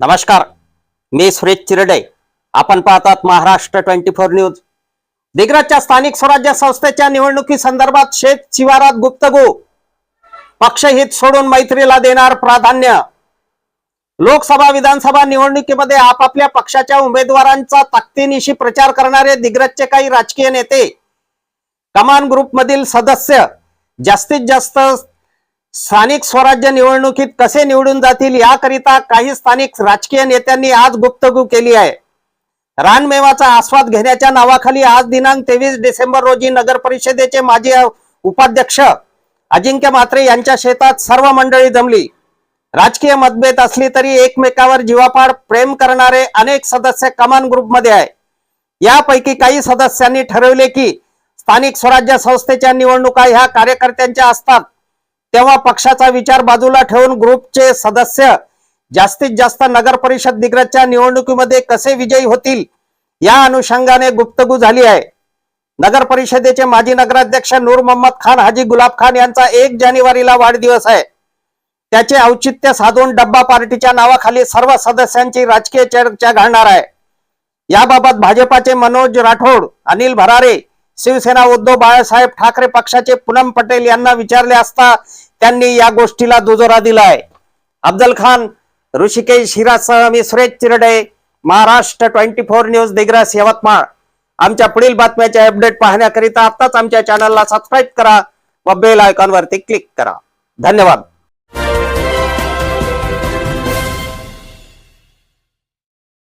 नमस्कार मी सुरेश चिरडे. आपण पाहतात महाराष्ट्र ट्वेंटी फोर न्यूज. दिग्रजच्या स्थानिक स्वराज्य संस्थेच्या निवडणुकी संदर्भात शेत शिवारात गुप्तगू. पक्षहित सोडून मैत्रीला देणार प्राधान्य. लोकसभा विधानसभा निवडणुकीमध्ये आपापल्या पक्षाच्या उमेदवारांचा ताकदीनिशी प्रचार करणारे दिग्रजचे काही राजकीय नेते. कमान ग्रुपमधील सदस्य. जास्तीत जास्त स्थानिक स्वराज्य निवडणुकीत कसे निवडून जातील याकरिता काही स्थानिक राजकीय नेत्यांनी आज गुप्तगू केली आहे. रानमेवाचा आस्वाद घेण्याच्या नावाखाली आज दिनांक तेवीस डिसेंबर रोजी नगर परिषदेचे माजी उपाध्यक्ष अजिंक्य म्हात्रे यांच्या शेतात सर्व मंडळी जमली. राजकीय मतभेद असली तरी एकमेकावर जीवापाड प्रेम करणारे अनेक सदस्य कमान ग्रुपमध्ये आहे. यापैकी काही सदस्यांनी ठरवले की स्थानिक स्वराज्य संस्थेच्या निवडणुका ह्या कार्यकर्त्यांच्या असतात. तेव्हा पक्षाचा विचार बाजूला ठेवून ग्रुपचे सदस्य जास्तीत जास्त नगर परिषद दिग्रजच्या निवडणुकीमध्ये कसे विजयी होतील या अनुषंगाने गुप्तगू झाली आहे. नगर परिषदेचे माजी नगराध्यक्ष नूर मोहम्मद खान हाजी गुलाब खान यांचा एक जानेवारीला वाढदिवस आहे. त्याचे औचित्य साधून डब्बा पार्टीच्या नावाखाली सर्व सदस्यांची राजकीय चर्चा घालणार आहे. याबाबत भाजपाचे मनोज राठोड अनिल भरारे शिवसेना उद्धव बाळासाहेब ठाकरे पक्षाचे पूनम पटेल यांना विचारले असता त्यांनी या गोष्टीला दुजोरा दिलाय. अफजल खान ऋषिकेश हिरासह मी Suresh Chirade Maharashtra twenty four news Digras Yavatmal. आमच्या पुढील बातम्याचे अपडेट पाहण्याकरिता आताच आमच्या चॅनलला सबस्क्राईब करा व बेल आयकॉनवरती क्लिक करा. धन्यवाद.